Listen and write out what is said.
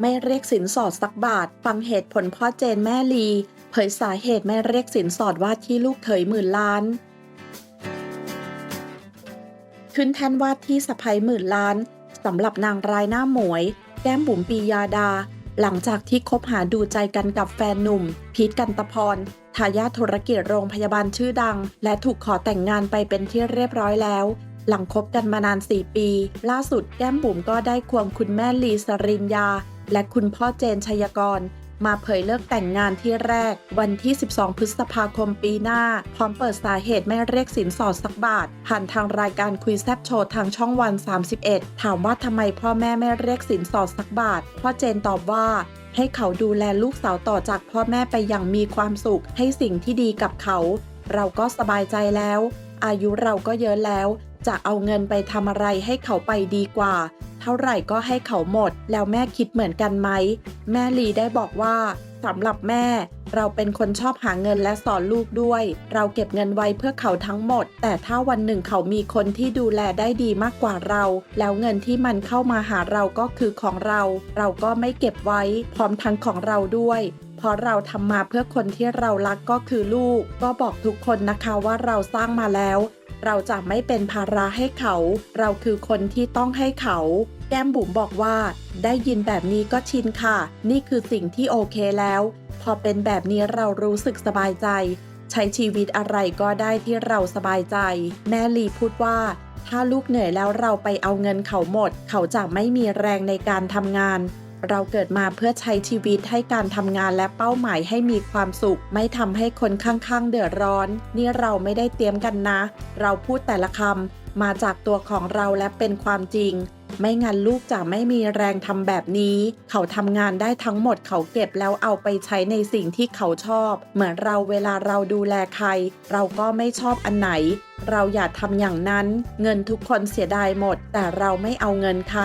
ไม่เรียกสินสอดสักบาท ฟังเหตุผลพ่อเจนแม่ลี เผยสาเหตุไม่เรียกสินสอดว่าที่ลูกเขยหมื่นล้าน ขึ้นแท่นว่าที่สะพ้ยหมื่นล้านสำหรับนางรายหน้าหมวย แก้มบุ๋มปียาดา หลังจากที่คบหาดูใจกันกับแฟนหนุ่ม พีทกันตะพรทายาทธุรกิจโรงพยาบาลชื่อดัง และถูกขอแต่งงานไปเป็นที่เรียบร้อยแล้ว หลังคบกันมานาน 4 ปี ล่าสุดแก้มบุ๋มก็ได้ควงคุณแม่ลีสรินยา และคุณพ่อเจนชัยกร มาเผยเลิกแต่งงานที่แรก วันที่ 12 พฤษภาคมปีหน้า พร้อมเปิดสาเหตุไม่เรียกสินสอดสักบาท ผ่านทางรายการคุยแซบโชว์ทางช่องวัน 31 ถามว่าทำไมพ่อแม่ไม่เรียกสินสอดสักบาท พ่อเจนตอบว่าให้เขาดูแลลูกสาวต่อจากพ่อแม่ไปอย่างมีความสุข ให้สิ่งที่ดีกับเขา เราก็สบายใจแล้ว อายุเราก็เยอะแล้ว จะเอาเงินไปทำอะไรให้เขาไปดีกว่า เท่าไหร่ก็ให้เขาหมด แล้วแม่คิดเหมือนกันไหม แม่ลีได้บอกว่าสำหรับแม่ เราเป็นคนชอบหาเงินและสอนลูกด้วย เราเก็บเงินไว้เพื่อเขาทั้งหมด แต่ถ้าวันหนึ่งเขามีคนที่ดูแลได้ดีมากกว่าเรา แล้วเงินที่มันเข้ามาหาเราก็คือของเรา เราก็ไม่เก็บไว้ พร้อมทั้งของเราด้วยเพราะเราทำมาเพื่อคนที่เรารักก็คือลูก ก็บอกทุกคนนะคะว่าเราสร้างมาแล้ว เราจะไม่เป็นภาระให้เขา เราคือคนที่ต้องให้เขา แก้มบุ๋มบอกว่า ได้ยินแบบนี้ก็ชินค่ะ นี่คือสิ่งที่โอเคแล้ว พอเป็นแบบนี้เรารู้สึกสบายใจ ใช้ชีวิตอะไรก็ได้ที่เราสบายใจ แม่ลีพูดว่า ถ้าลูกเหนื่อยแล้วเราไปเอาเงินเขาหมด เขาจะไม่มีแรงในการทำงาน เราเกิดมาเพื่อใช้ชีวิตให้การทำงานและเป้าหมายให้มีความสุข ไม่ทำให้คนข้างๆ เดือดร้อน นี่เราไม่ได้เตรียมกันนะ เราพูดแต่ละคำมาจากตัวของเราและเป็นความจริง ไม่งั้นลูกจะไม่มีแรงทำแบบนี้ เขาทำงานได้ทั้งหมดเขาเก็บแล้วเอาไปใช้ในสิ่งที่เขาชอบ เหมือนเราเวลาเราดูแลใคร เราก็ไม่ชอบอันไหนเราอย่าทำอย่างนั้น เงินทุกคนเสียดายหมด แต่เราไม่เอาเงินใคร